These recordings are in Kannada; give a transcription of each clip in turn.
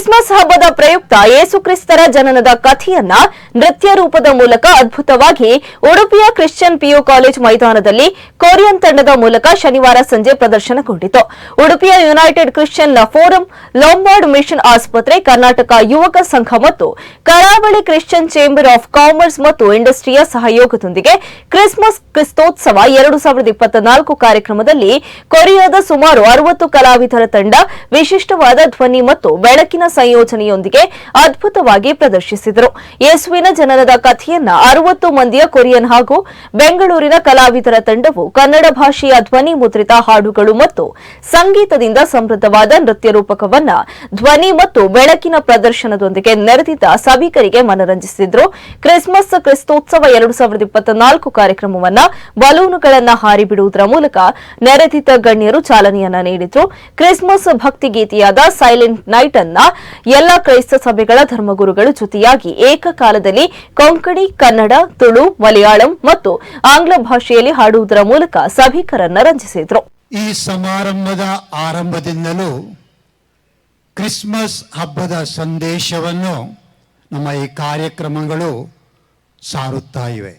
ಕ್ರಿಸ್ಮಸ್ ಹಬ್ಬದ ಪ್ರಯುಕ್ತ ಯೇಸುಕ್ರಿಸ್ತರ ಜನನದ ಕಥೆಯನ್ನ ನೃತ್ಯ ರೂಪದ ಮೂಲಕ ಅದ್ಭುತವಾಗಿ ಉಡುಪಿಯ ಕ್ರಿಶ್ಚಿಯನ್ ಪಿಯು ಕಾಲೇಜ್ ಮೈದಾನದಲ್ಲಿ ಕೊರಿಯನ್ ತಂಡದ ಮೂಲಕ ಶನಿವಾರ ಸಂಜೆ ಪ್ರದರ್ಶನಗೊಂಡಿತು. ಉಡುಪಿಯ United Christian Forum Lombard Mission ಆಸ್ಪತ್ರೆ ಕರ್ನಾಟಕ ಯುವಕ ಸಂಘ ಮತ್ತು ಕರಾವಳಿ ಕ್ರಿಶ್ಚಿಯನ್ ಚೇಂಬರ್ ಆಫ್ ಕಾಮರ್ಸ್ ಮತ್ತು ಇಂಡಸ್ಟ್ರಿಯ ಸಹಯೋಗದೊಂದಿಗೆ ಕ್ರಿಸ್ಮಸ್ ಕ್ರಿಸ್ತೋತ್ಸವ ಎರಡು ಕಾರ್ಯಕ್ರಮದಲ್ಲಿ ಕೊರಿಯಾದ ಸುಮಾರು ಅರವತ್ತು ಕಲಾವಿದರ ತಂಡ ವಿಶಿಷ್ಟವಾದ ಧ್ವನಿ ಮತ್ತು ಬೆಳಕಿನ ಸಂಯೋಜನೆಯೊಂದಿಗೆ ಅದ್ಭುತವಾಗಿ ಪ್ರದರ್ಶಿಸಿದರು. ಯೇಸುವಿನ ಜನನದ ಕಥೆಯನ್ನ ಅರವತ್ತು ಮಂದಿಯ ಕೊರಿಯನ್ ಹಾಗೂ ಬೆಂಗಳೂರಿನ ಕಲಾವಿದರ ತಂಡವು ಕನ್ನಡ ಭಾಷೆಯ ಧ್ವನಿ ಮುದ್ರಿತ ಹಾಡುಗಳು ಮತ್ತು ಸಂಗೀತದಿಂದ ಸಮೃದ್ಧವಾದ ನೃತ್ಯ ರೂಪಕವನ್ನ ಧ್ವನಿ ಮತ್ತು ಬೆಳಕಿನ ಪ್ರದರ್ಶನದೊಂದಿಗೆ ನೆರೆದಿದ್ದ ಸಭಿಕರಿಗೆ ಮನರಂಜಿಸಿದ್ರು. ಕ್ರಿಸ್ಮಸ್ ಕ್ರಿಸ್ತೋತ್ಸವ ಎರಡು ಸಾವಿರದ ಇಪ್ಪತ್ತ ನಾಲ್ಕು ಕಾರ್ಯಕ್ರಮವನ್ನ ಬಲೂನುಗಳನ್ನು ಹಾರಿ ಬಿಡುವುದರ ಮೂಲಕ ನೆರೆದಿದ್ದ ಗಣ್ಯರು ಚಾಲನೆಯನ್ನ ನೀಡಿದ್ರು. ಕ್ರಿಸ್ಮಸ್ ಭಕ್ತಿಗೀತೆಯಾದ ಸೈಲೆಂಟ್ ನೈಟ್ ಅನ್ನ ಎಲ್ಲ ಕ್ರೈಸ್ತ ಸಭೆಗಳ ಧರ್ಮಗುರುಗಳು ಜೊತೆಯಾಗಿ ಏಕಕಾಲದಲ್ಲಿ ಕೊಂಕಣಿ, ಕನ್ನಡ, ತುಳು, ಮಲಯಾಳಂ ಮತ್ತು ಆಂಗ್ಲ ಭಾಷೆಯಲ್ಲಿ ಹಾಡುವುದರ ಮೂಲಕ ಸಭಿಕರನ್ನ ರಂಜಿಸಿದ್ರು. ಈ ಸಮಾರಂಭದ ಆರಂಭದಿಂದಲೂ ಕ್ರಿಸ್ಮಸ್ ಹಬ್ಬದ ಸಂದೇಶವನ್ನು ನಮ್ಮ ಈ ಕಾರ್ಯಕ್ರಮಗಳು ಸಾರುತ್ತಾ ಇವೆ.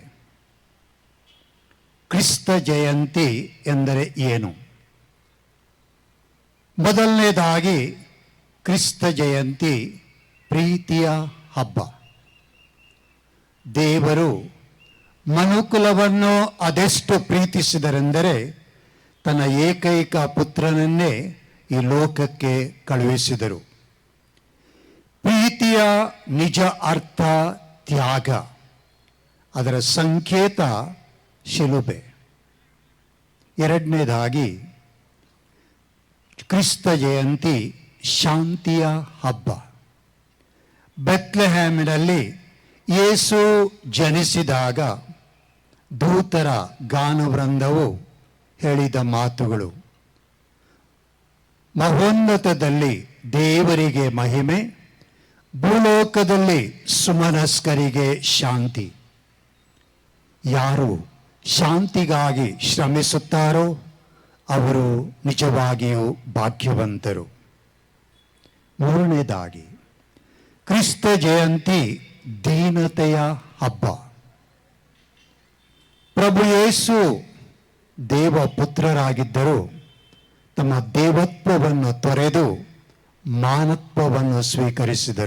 ಕ್ರಿಸ್ತ ಜಯಂತಿ ಎಂದರೆ ಏನು? ಮೊದಲನೇದಾಗಿ ಕ್ರಿಸ್ತ ಜಯಂತಿ ಪ್ರೀತಿಯ ಹಬ್ಬ. ದೇವರು ಮನುಕುಲವನ್ನು ಅದೆಷ್ಟು ಪ್ರೀತಿಸಿದರೆಂದರೆ ತನ್ನ ಏಕೈಕ ಪುತ್ರನನ್ನೇ ಈ ಲೋಕಕ್ಕೆ ಕಳುಹಿಸಿದರು. ಪ್ರೀತಿಯ ನಿಜ ಅರ್ಥ ತ್ಯಾಗ, ಅದರ ಸಂಕೇತ ಶಿಲುಬೆ. ಎರಡನೇದಾಗಿ ಕ್ರಿಸ್ತ ಜಯಂತಿ ಶಾಂತಿಯ ಹಬ್ಬ. ಬೆತ್ಲೆಹ್ಯಾಮಿನಲ್ಲಿ ಯೇಸು ಜನಿಸಿದಾಗ ದೂತರ ಗಾನವೃಂದವು ಹೇಳಿದ ಮಾತುಗಳು. ಮಹೋನ್ನತದಲ್ಲಿ ದೇವರಿಗೆ ಮಹಿಮೆ, ಭೂಲೋಕದಲ್ಲಿ ಸುಮನಸ್ಕರಿಗೆ ಶಾಂತಿ. ಯಾರು ಶಾಂತಿಗಾಗಿ ಶ್ರಮಿಸುತ್ತಾರೋ ಅವರು ನಿಜವಾಗಿಯೂ ಭಾಗ್ಯವಂತರು. ಮೂರನೇದಾಗಿ ಕ್ರಿಸ್ತ ಜಯಂತಿ ದೀನತೆಯ ಹಬ್ಬ. ಪ್ರಭು ಯೇಸು ದೇವ ಪುತ್ರರಾಗಿದ್ದರು ತಮ್ಮ ದೇವತ್ವವನ್ನು ತೊರೆದು ಮಾನತ್ವವನ್ನು ಸ್ವೀಕರಿಸಿದರು.